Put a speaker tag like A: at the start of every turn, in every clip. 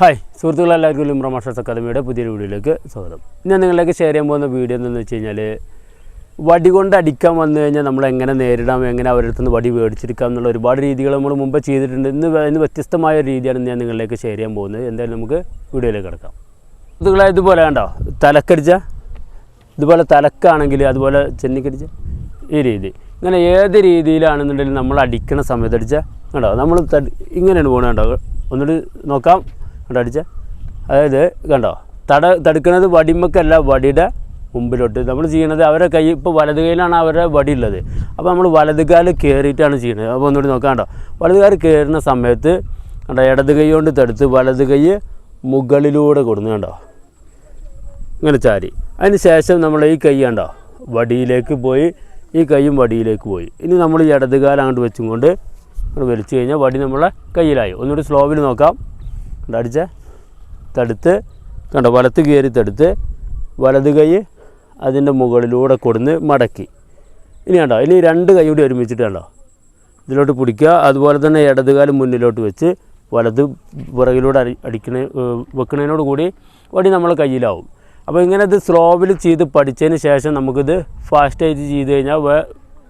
A: Hi സുഹൃത്തുക്കളെ എല്ലാവർക്കും ലിംബ്ര masters അക്കാദമിയുടെ പുതിയൊരു വീഡിയോയിലേക്ക് സ്വാഗതം. ഞാൻ നിങ്ങളിലേക്ക് ഷെയർ ചെയ്യാൻ പോകുന്ന വീഡിയോ എന്തെന്ന് വെച്ച് കഴിഞ്ഞാൽ വടി കൊണ്ട് അടിക്കാൻ വന്നു കഴിഞ്ഞാൽ നമ്മൾ എങ്ങനെ നേരിടാം എങ്ങനെ അവരുടെ അടുത്ത് നിന്ന് വടി മേടിച്ചെടുക്കാം എന്നുള്ള ഒരുപാട് രീതികൾ നമ്മൾ മുമ്പ് ചെയ്തിട്ടുണ്ട്. ഇന്ന് ഇന്ന് വ്യത്യസ്തമായ ഒരു രീതിയാണ് ഞാൻ നിങ്ങളിലേക്ക് ഷെയർ ചെയ്യാൻ പോകുന്നത്. എന്തായാലും നമുക്ക് വീഡിയോയിലേക്ക് കിടക്കാം. സുഹൃത്തുക്കളെ ഇതുപോലെ കണ്ടോ? തലക്കടിച്ച ഇതുപോലെ തലക്കാണെങ്കിൽ അതുപോലെ ചെന്നിക്കടിച്ച ഈ രീതി. ഇങ്ങനെ ഏത് രീതിയിലാണെന്നുണ്ടെങ്കിലും നമ്മൾ അടിക്കണ സമയത്ത് അടിച്ച കണ്ടോ? നമ്മൾ ഇങ്ങനെയാണ് പോകുന്നത് കണ്ടോ? ഒന്നുകൂടി നോക്കാം. കണ്ടോ അടിച്ച അതായത് കണ്ടോ? തട തടുക്കുന്നത് വടിമക്കല്ല വടിയുടെ മുമ്പിലോട്ട്. നമ്മൾ ചെയ്യണത് അവരെ കൈ ഇപ്പോൾ വലത് കൈയിലാണ് അവരുടെ വടി ഉള്ളത്. അപ്പോൾ നമ്മൾ വലത് കാൽ കയറിയിട്ടാണ് ചെയ്യുന്നത് അപ്പോൾ ഒന്നുകൂടി നോക്കാം കേട്ടോ വലത് കാൽ കയറുന്ന സമയത്ത് കണ്ടോ ഇടത് കൈ കൊണ്ട് തടുത്ത് വലത് കൈ മുകളിലൂടെ കൊടുന്നു കണ്ടോ? ഇങ്ങനെ ചാരി. അതിന് ശേഷം നമ്മൾ ഈ കൈ കണ്ടോ വടിയിലേക്ക് പോയി ഈ കൈയും വടിയിലേക്ക് പോയി. ഇനി നമ്മൾ ഈ ഇടത് അങ്ങോട്ട് വെച്ചും കൊണ്ട് വലിച്ചു കഴിഞ്ഞാൽ വടി നമ്മളെ കയ്യിലായി. ഒന്നുകൂടി സ്ലോവിൽ നോക്കാം. അടിച്ച തടുത്ത് കണ്ടോ വലത്ത് കയറി തടുത്ത് വലത് കൈ അതിന്റെ മുകളിലൂടെ കൊടുന്ന് മടക്കി. ഇനി കണ്ടോ ഇനി രണ്ട് കൈ കൂടി ഒരുമിച്ചിട്ട് കണ്ടോ? ഇതിലോട്ട് പിടിക്കുക അതുപോലെ തന്നെ ഇടത് കാലം മുന്നിലോട്ട് വെച്ച് വലത് പുറകിലൂടെ അടി അടിക്കണ വെക്കുന്നതിനോട് കൂടി വടി നമ്മളെ കയ്യിലാവും. അപ്പോൾ ഇങ്ങനെ ഇത് സ്ലോവിൽ ചെയ്ത് പഠിച്ചതിന് ശേഷം നമുക്കിത് ഫാസ്റ്റായിട്ട് ചെയ്ത് കഴിഞ്ഞാൽ വേ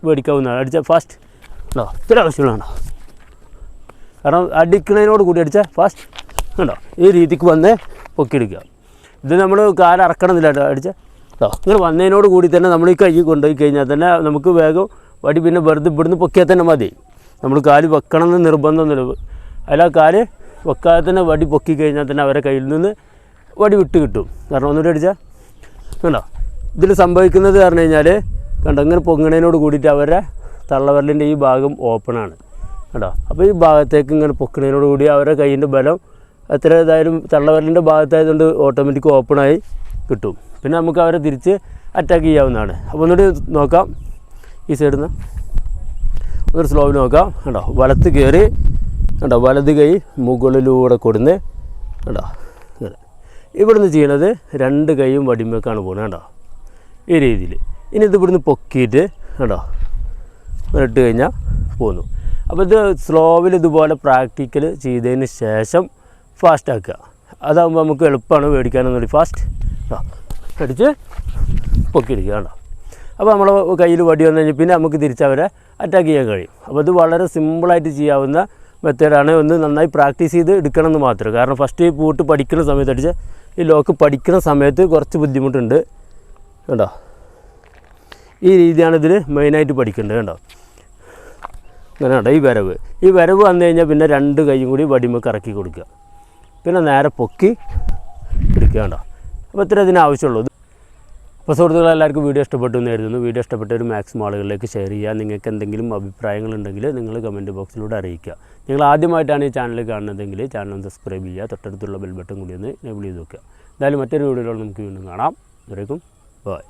A: മേടിക്കാവുന്നതാണ് അടിച്ച ഫാസ്റ്റ് ഉണ്ടോ ഇത്ര ആവശ്യമുള്ളതാണോ. കാരണം അടിക്കണതിനോട് കൂടി അടിച്ചാൽ ഫാസ്റ്റ് ഉണ്ടോ ഈ രീതിക്ക് വന്ന് പൊക്കിയെടുക്കുക. ഇത് നമ്മൾ കാലറക്കണമെന്നില്ല കേട്ടോ അടിച്ച. കേട്ടോ ഇങ്ങനെ വന്നതിനോട് കൂടി തന്നെ നമ്മൾ ഈ കൈ കൊണ്ടുപോയി കഴിഞ്ഞാൽ തന്നെ നമുക്ക് വേഗം വടി പിന്നെ വെറുതെ ഇവിടുന്ന് പൊക്കിയാൽ തന്നെ മതി. നമ്മൾ കാൽ വെക്കണം എന്ന് നിർബന്ധമൊന്നുമില്ല അല്ല കാൽ വെക്കാതെ തന്നെ വടി പൊക്കി കഴിഞ്ഞാൽ തന്നെ അവരെ കയ്യിൽ നിന്ന് വടി വിട്ട് കിട്ടും. കാരണം ഒന്നുകൂടി അടിച്ചാൽ കണ്ടോ? ഇതിൽ സംഭവിക്കുന്നത് പറഞ്ഞു കഴിഞ്ഞാൽ കണ്ടോ ഇങ്ങനെ പൊങ്ങണതിനോട് കൂടിയിട്ട് അവരുടെ തള്ളവരലിന്റെ ഈ ഭാഗം ഓപ്പണാണ് കേട്ടോ അപ്പോൾ ഈ ഭാഗത്തേക്ക് ഇങ്ങനെ പൊക്കണതിനോട് കൂടി അവരുടെ കൈയിന്റെ ബലം എത്ര ഏതായാലും തള്ളവരലിന്റെ ഭാഗത്തായതുകൊണ്ട് ഓട്ടോമാറ്റിക് ഓപ്പണായി കിട്ടും. പിന്നെ നമുക്ക് അവരെ തിരിച്ച് അറ്റാക്ക് ചെയ്യാവുന്നതാണ്. അപ്പോൾ ഒന്നുകൂടി നോക്കാം. ഈ സൈഡിൽ നിന്ന് ഒരു സ്ലോവിൽ നോക്കാം. കണ്ടോ? വലത്ത് കയറി കണ്ടോ? വലത് കൈ മുകളിലൂടെ കൊടുന്ന് കണ്ടോ? ഇങ്ങനെ. ഇവിടുന്ന് ചെയ്യണത് രണ്ട് കൈയും വടിമേക്കാണ് പോകുന്നത് കണ്ടോ? ഈ രീതിയിൽ ഇനി ഇത് ഇവിടുന്ന് പൊക്കിയിട്ട് കണ്ടോ? ഇട്ട് കഴിഞ്ഞാൽ പോന്നു. അപ്പോൾ ഇത് സ്ലോവിൽ ഇതുപോലെ പ്രാക്ടിക്കൽ ചെയ്തതിന് ശേഷം ഫാസ്റ്റ് ആക്കുക അതാകുമ്പോൾ നമുക്ക് എളുപ്പമാണ് മേടിക്കാനൊന്നും കൂടി ഫാസ്റ്റ് അടിച്ച് പൊക്കിയെടുക്കുക കേട്ടോ അപ്പോൾ നമ്മൾ കയ്യിൽ വടി വന്നു കഴിഞ്ഞാൽ പിന്നെ നമുക്ക് തിരിച്ചവരെ അറ്റാക്ക് ചെയ്യാൻ കഴിയും. അപ്പോൾ ഇത് വളരെ സിമ്പിളായിട്ട് ചെയ്യാവുന്ന മെത്തേഡാണ് ഒന്ന് നന്നായി പ്രാക്ടീസ് ചെയ്ത് എടുക്കണം എന്ന് മാത്രം. കാരണം ഫസ്റ്റ് ഈ പൂട്ട് പഠിക്കുന്ന സമയത്ത് അടിച്ച് ഈ ലോക്ക് പഠിക്കുന്ന സമയത്ത് കുറച്ച് ബുദ്ധിമുട്ടുണ്ട്. കണ്ടോ? ഈ രീതിയാണ് ഇതിൽ മെയിനായിട്ട് പഠിക്കേണ്ടത് കണ്ടോ? അങ്ങനെ കണ്ടോ? ഈ വരവ്. ഈ വരവ് വന്നു കഴിഞ്ഞാൽ പിന്നെ രണ്ട് കൈയും കൂടി വടിമക്ക് ഇറക്കി കൊടുക്കുക. പിന്നെ നേരെ പൊക്കി പിടിക്കുക കണ്ടോ അപ്പോൾ ഇത്ര ഇതിന് ആവശ്യമുള്ളൂ. അപ്പോൾ സുഹൃത്തുക്കളെ എല്ലാവർക്കും വീഡിയോ ഇഷ്ടപ്പെട്ടു എന്ന് കരുതുന്നു. വീഡിയോ ഇഷ്ടപ്പെട്ട ഒരു മാക്സിമം ആളുകളിലേക്ക് ഷെയർ ചെയ്യുക. നിങ്ങൾക്ക് എന്തെങ്കിലും അഭിപ്രായങ്ങളുണ്ടെങ്കിൽ നിങ്ങൾ കമന്റ് ബോക്സിലൂടെ അറിയിക്കുക. നിങ്ങൾ ആദ്യമായിട്ടാണ് ഈ ചാനൽ കാണുന്നതെങ്കിൽ ചാനൽ ഒന്ന് സബ്സ്ക്രൈബ് ചെയ്യുക. തൊട്ടടുത്തുള്ള ബെൽ ബട്ടൺ കൂടി ഒന്ന് എനേബിൾ ചെയ്ത് വെക്കുക. എന്തായാലും മറ്റൊരു വീഡിയോയിലൂടെ നമുക്ക് വീണ്ടും കാണാം. ഇതുവരേക്കും ബൈ